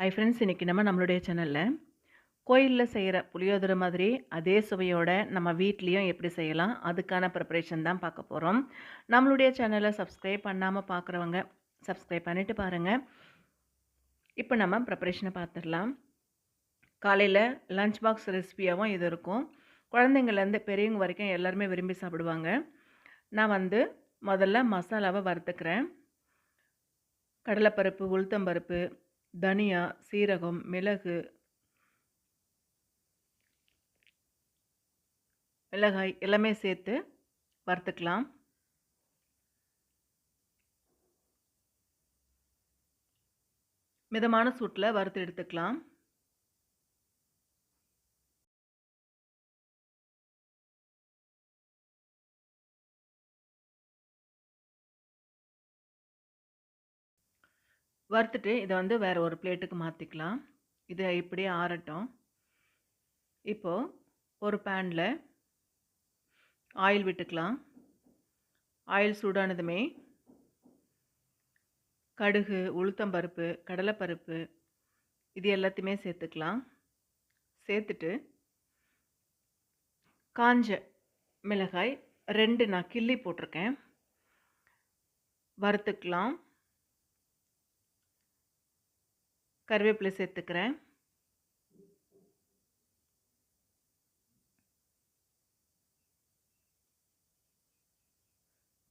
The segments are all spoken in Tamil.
ஹை ஃப்ரெண்ட்ஸ் இன்றைக்கி நம்ம நம்மளுடைய சேனலில் கோயிலில் செய்கிற புளியோதரை மாதிரி அதே சுவையோட நம்ம வீட்லேயும் எப்படி செய்யலாம் அதுக்கான ப்ரிப்பரேஷன் தான் பார்க்க போகிறோம் நம்மளுடைய சேனலை சப்ஸ்கிரைப் பண்ணாமல் பார்க்குறவங்க சப்ஸ்கிரைப் பண்ணிவிட்டு பாருங்கள் இப்போ நம்ம ப்ரிப்பரேஷனை பார்த்துடலாம். காலையில் லஞ்ச் பாக்ஸ் ரெசிபியாகவும் இது இருக்கும். குழந்தைங்கள்லேருந்து பெரியவங்க வரைக்கும் எல்லாருமே விரும்பி சாப்பிடுவாங்க. நான் வந்து முதல்ல மசாலாவை வறுத்துக்கிறேன். கடலைப்பருப்பு உளுத்தம்பருப்பு தனியா சீரகம் மிளகு மிளகாய் எல்லாமே சேர்த்து வறுத்துக்கலாம். மிதமான சூட்டில் வறுத்து எடுத்துக்கலாம். வறுத்துட்டு இதை வந்து வேறு ஒரு பிளேட்டுக்கு மாற்றிக்கலாம் இது இப்படியே ஆறட்டும். இப்போது ஒரு பேனில் ஆயில் விட்டுக்கலாம். ஆயில் சூடானதுமே கடுகு உளுத்தம்பருப்பு கடலைப்பருப்பு இது எல்லாத்தையுமே சேர்த்துக்கலாம். சேர்த்துட்டு காஞ்ச மிளகாய் ரெண்டு நான் கிள்ளி போட்டிருக்கேன். வறுத்துக்கலாம். கருவேப்பிலை சேர்த்துக்கிறேன்.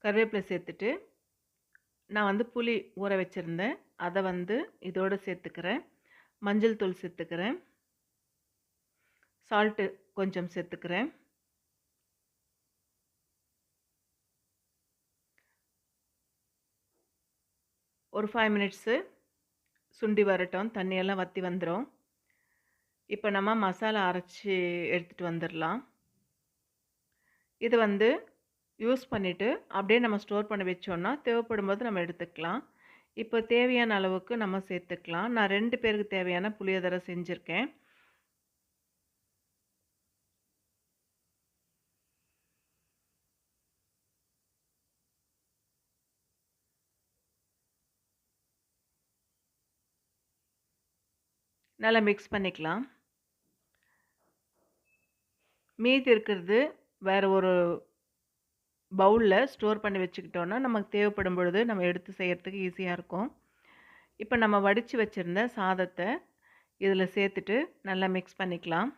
கருவேப்பிலை சேர்த்துட்டு நான் வந்து புளி ஊற வச்சுருந்தேன். அதை வந்து இதோடு சேர்த்துக்கிறேன். மஞ்சள் தூள் சேர்த்துக்கிறேன். சால்ட்டு கொஞ்சம் சேர்த்துக்கிறேன். ஒரு ஃபைவ் மினிட்ஸு சுண்டி வரட்டும் தண்ணியெல்லாம் வற்றி வந்துடும் இப்போ நம்ம மசாலா அரைச்சி எடுத்துகிட்டு வந்துடலாம் இது வந்து யூஸ் பண்ணிவிட்டு அப்படியே நம்ம ஸ்டோர் பண்ணி வச்சோன்னா தேவைப்படும் போது நம்ம எடுத்துக்கலாம். இப்போ தேவையான அளவுக்கு நம்ம சேர்த்துக்கலாம். நான் ரெண்டு பேருக்கு தேவையான புளியோதரை செஞ்சுருக்கேன். நல்லா மிக்ஸ் பண்ணிக்கலாம். மீதி இருக்கிறது வேறு ஒரு பவுலில் ஸ்டோர் பண்ணி வச்சுக்கிட்டோன்னா நமக்கு தேவைப்படும் பொழுது நம்ம எடுத்து செய்கிறதுக்கு ஈஸியாக இருக்கும். இப்போ நம்ம வடித்து வச்சுருந்த சாதத்தை இதில் சேர்த்துட்டு நல்லா மிக்ஸ் பண்ணிக்கலாம்.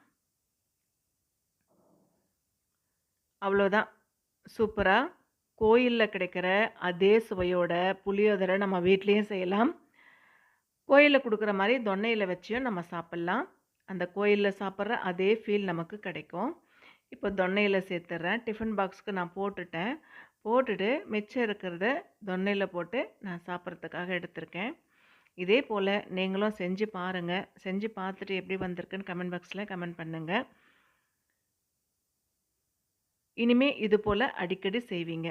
அவ்வளோதான் சூப்பராக கோயிலில் கிடைக்கிற அதே சுவையோட புளியோதரை நம்ம வீட்லேயும் செய்யலாம். கோயிலில் கொடுக்குற மாதிரி தொன்னையில் வச்சியும் நம்ம சாப்பிட்லாம். அந்த கோயிலில் சாப்பிட்ற அதே ஃபீல் நமக்கு கிடைக்கும். இப்போ தொன்னையில் சேர்த்துட்றேன் டிஃபன் பாக்ஸுக்கு நான் போட்டுட்டேன். போட்டுட்டு மிச்சம் இருக்கிறத தொன்னையில் போட்டு நான் சாப்பிட்றதுக்காக எடுத்திருக்கேன். இதே போல் நீங்களும் செஞ்சு பாருங்கள் செஞ்சு பார்த்துட்டு எப்படி வந்திருக்குன்னு கமெண்ட் பாக்ஸில் கமெண்ட் பண்ணுங்கள் இனிமேல் இது போல் அடிக்கடி செய்வீங்க.